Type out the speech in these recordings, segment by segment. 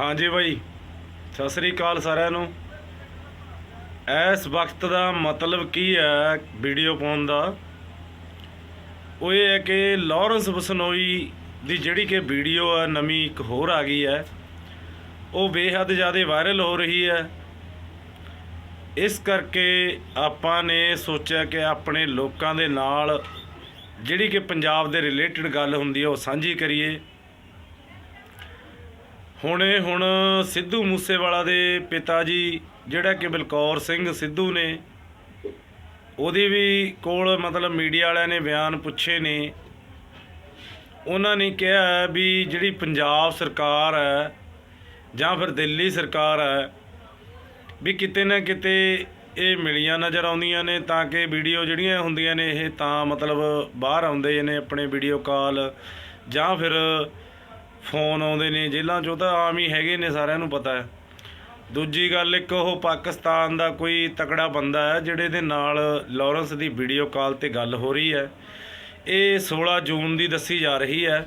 ਹਾਂਜੀ ਬਾਈ। ਸਤਿ ਸ੍ਰੀ ਅਕਾਲ ਸਾਰਿਆਂ ਨੂੰ। ਇਸ ਵਕਤ ਦਾ ਮਤਲਬ ਕੀ ਹੈ ਵੀਡੀਓ ਪਾਉਣ ਦਾ? ਉਹ ਇਹ ਹੈ ਕਿ ਲਾਰੈਂਸ ਬਸਨੋਈ ਦੀ ਜਿਹੜੀ ਕਿ ਵੀਡੀਓ ਹੈ ਨਵੀਂ ਇੱਕ ਹੋਰ ਆ ਗਈ ਹੈ। ਉਹ ਬੇਹੱਦ ਜ਼ਿਆਦਾ ਵਾਇਰਲ ਹੋ ਰਹੀ ਹੈ। ਇਸ ਕਰਕੇ ਆਪਾਂ ਨੇ ਸੋਚਿਆ ਕਿ ਆਪਣੇ ਲੋਕਾਂ ਦੇ ਨਾਲ ਜਿਹੜੀ ਕਿ ਪੰਜਾਬ ਦੇ ਰਿਲੇਟਡ ਗੱਲ ਹੁੰਦੀ ਹੈ, ਉਹ ਸਾਂਝੀ ਕਰੀਏ। ਹੁਣੇ ਹੁਣ ਸਿੱਧੂ ਮੂਸੇਵਾਲਾ ਦੇ ਪਿਤਾ ਜੀ, ਜਿਹੜਾ ਕਿ ਬਲਕੌਰ ਸਿੰਘ ਸਿੱਧੂ ਨੇ, ਉਹਦੀ ਵੀ ਕੋਲ ਮਤਲਬ ਮੀਡੀਆ ਵਾਲਿਆਂ ਨੇ ਬਿਆਨ ਪੁੱਛੇ ਨੇ। ਉਹਨਾਂ ਨੇ ਕਿਹਾ ਵੀ ਜਿਹੜੀ ਪੰਜਾਬ ਸਰਕਾਰ ਹੈ ਜਾਂ ਫਿਰ ਦਿੱਲੀ ਸਰਕਾਰ ਹੈ, ਵੀ ਕਿਤੇ ਨਾ ਕਿਤੇ ਇਹ ਮਿਲੀਆਂ ਨਜ਼ਰ ਆਉਂਦੀਆਂ ਨੇ ਤਾਂ ਕਿ ਵੀਡੀਓ ਜਿਹੜੀਆਂ ਹੁੰਦੀਆਂ ਨੇ ਇਹ ਤਾਂ ਮਤਲਬ ਬਾਹਰ ਆਉਂਦੇ ਨੇ ਆਪਣੇ ਵੀਡੀਓ ਕਾਲ ਜਾਂ ਫਿਰ ਫੋਨ ਆਉਂਦੇ ਨੇ, ਜੇਲ੍ਹਾਂ 'ਚੋਂ ਤਾਂ ਆਮ ਹੀ ਹੈਗੇ ਨੇ ਸਾਰਿਆਂ ਨੂੰ ਪਤਾ ਹੈ। ਦੂਜੀ ਗੱਲ ਇੱਕ ਉਹ ਪਾਕਿਸਤਾਨ ਦਾ ਕੋਈ ਤਕੜਾ ਬੰਦਾ ਹੈ, ਜਿਹੜੇ ਦੇ ਨਾਲ ਲਾਰੈਂਸ ਦੀ ਵੀਡੀਓ ਕਾਲ ਤੇ ਗੱਲ ਹੋ ਰਹੀ ਹੈ। ਇਹ 16 ਜੂਨ ਦੀ ਦੱਸੀ ਜਾ ਰਹੀ ਹੈ,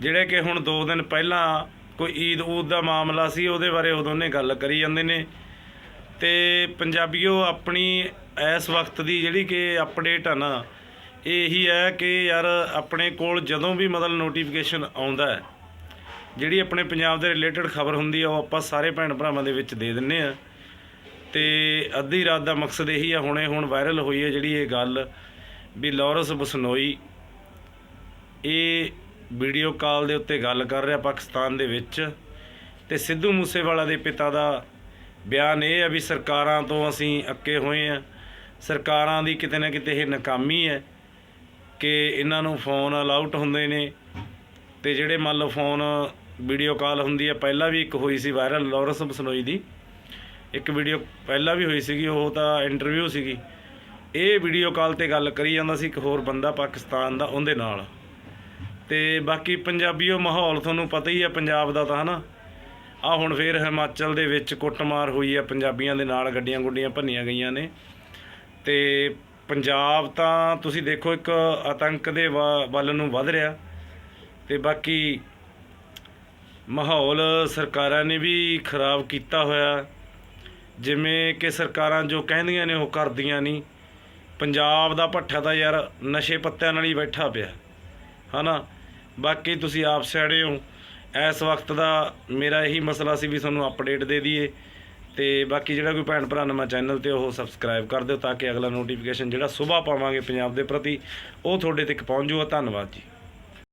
ਜਿਹੜੇ ਕਿ ਹੁਣ 2 ਦਿਨ ਪਹਿਲਾਂ ਕੋਈ ਈਦ ਊਦ ਦਾ ਮਾਮਲਾ ਸੀ, ਉਹਦੇ ਬਾਰੇ ਉਹ ਦੋਨੇ ਗੱਲ ਕਰੀ ਜਾਂਦੇ ਨੇ। ਤੇ ਪੰਜਾਬੀਓ ਆਪਣੀ ਇਸ ਵਕਤ ਦੀ ਜਿਹੜੀ ਕਿ ਅਪਡੇਟ ਆ ਨਾ, ਇਹ ਇਹੀ ਹੈ ਕਿ ਯਾਰ ਆਪਣੇ ਕੋਲ ਜਦੋਂ ਵੀ ਮਤਲਬ ਨੋਟੀਫਿਕੇਸ਼ਨ ਆਉਂਦਾ ਹੈ ਜਿਹੜੀ ਆਪਣੇ ਪੰਜਾਬ ਦੇ ਰਿਲੇਟਡ ਖਬਰ ਹੁੰਦੀ ਆ, ਉਹ ਆਪਾਂ ਸਾਰੇ ਭੈਣ ਭਰਾਵਾਂ ਦੇ ਵਿੱਚ ਦੇ ਦਿੰਨੇ ਆ। ਤੇ ਅੱਧੀ ਰਾਤ ਦਾ ਮਕਸਦ ਇਹੀ ਆ, ਹੁਣੇ ਹੁਣ ਵਾਇਰਲ ਹੋਈ ਹੈ ਜਿਹੜੀ ਇਹ ਗੱਲ ਵੀ ਲਾਰੈਂਸ ਬਸਨੋਈ ਇਹ ਵੀਡੀਓ ਕਾਲ ਦੇ ਉੱਤੇ ਗੱਲ ਕਰ ਰਿਹਾ ਪਾਕਿਸਤਾਨ ਦੇ ਵਿੱਚ ਤੇ ਸਿੱਧੂ ਮੂਸੇਵਾਲਾ ਦੇ ਪਿਤਾ ਦਾ ਬਿਆਨ ਇਹ ਆ ਵੀ ਸਰਕਾਰਾਂ ਤੋਂ ਅਸੀਂ ਅੱਕੇ ਹੋਏ ਆ। ਸਰਕਾਰਾਂ ਦੀ ਕਿਤੇ ਨਾ ਕਿਤੇ ਇਹ ਨਾਕਾਮੀ ਹੈ ਕਿ ਇਹਨਾਂ ਨੂੰ ਫੋਨ ਅਲਾਊਟ ਹੁੰਦੇ ਨੇ ਤੇ ਜਿਹੜੇ ਮੰਨ ਲਓ ਫੋਨ ਵੀਡੀਓ ਕਾਲ ਹੁੰਦੀ ਹੈ, ਪਹਿਲਾਂ ਵੀ ਇੱਕ ਹੋਈ ਸੀ ਵਾਇਰਲ ਲਾਰੈਂਸ ਬਸਨੋਈ ਦੀ। ਇੱਕ ਵੀਡੀਓ ਪਹਿਲਾਂ ਵੀ ਹੋਈ ਸੀਗੀ, ਉਹ ਤਾਂ ਇੰਟਰਵਿਊ ਸੀਗੀ। ਇਹ ਵੀਡੀਓ ਕਾਲ ਤੇ ਗੱਲ ਕਰੀ ਜਾਂਦਾ ਸੀ ਇੱਕ ਹੋਰ ਬੰਦਾ ਪਾਕਿਸਤਾਨ ਦਾ, ਉਹਦੇ ਨਾਲ। ਤੇ ਬਾਕੀ ਪੰਜਾਬੀਓ ਮਾਹੌਲ ਤੁਹਾਨੂੰ ਪਤਾ ਹੀ ਹੈ, ਪੰਜਾਬ ਦਾ ਤਾਂ ਹਨਾ। ਆ ਹੁਣ ਫੇਰ ਹਿਮਾਚਲ ਦੇ ਵਿੱਚ ਕੁੱਟਮਾਰ ਹੋਈ ਹੈ, ਪੰਜਾਬੀਆਂ ਦੇ ਨਾਲ ਗੱਡੀਆਂ ਗੁੱਡੀਆਂ ਭੰਨੀਆਂ ਗਈਆਂ ਨੇ। ਤੇ ਪੰਜਾਬ ਤਾਂ ਤੁਸੀਂ ਦੇਖੋ, ਇੱਕ ਆਤੰਕ ਦੇ ਵਾ- ਵੱਲ ਨੂੰ ਵੱਧ ਰਿਹਾ। ਤੇ ਬਾਕੀ ਮਾਹੌਲ ਸਰਕਾਰਾਂ ਨੇ ਵੀ ਖਰਾਬ ਕੀਤਾ ਹੋਇਆ। ਜਿਵੇਂ ਕਿ ਸਰਕਾਰਾਂ ਜੋ ਕਹਿੰਦੀਆਂ ਨੇ ਉਹ ਕਰਦੀਆਂ ਨਹੀਂ। ਪੰਜਾਬ ਦਾ ਭੱਠਾ ਤਾਂ ਯਾਰ ਨਸ਼ੇ ਪੱਤਿਆਂ ਨਾਲ ਹੀ ਬੈਠਾ ਪਿਆ। ਹਨਾ? ਬਾਕੀ ਤੁਸੀਂ ਆਪ ਸਿਆੜੇ ਹੋ। ਇਸ ਵਕਤ ਦਾ ਮੇਰਾ ਇਹੀ ਮਸਲਾ ਸੀ ਵੀ ਤੁਹਾਨੂੰ ਅਪਡੇਟ ਦੇ ਦਈਏ। ਤੇ ਬਾਕੀ ਜਿਹੜਾ ਕੋਈ ਭੈਣ ਭਰਾ ਨਵਾਂ ਚੈਨਲ ਤੇ ਉਹ ਸਬਸਕ੍ਰਾਈਬ ਕਰ ਦਿਓ ਤਾਂ ਕਿ ਅਗਲਾ ਨੋਟੀਫਿਕੇਸ਼ਨ ਜਿਹੜਾ ਸਵੇਰ ਪਾਵਾਂਗੇ ਪੰਜਾਬ ਦੇ ਪ੍ਰਤੀ, ਉਹ ਤੁਹਾਡੇ ਤੱਕ ਪਹੁੰਚ ਜਾਊਗਾ। ਧੰਨਵਾਦ ਜੀ।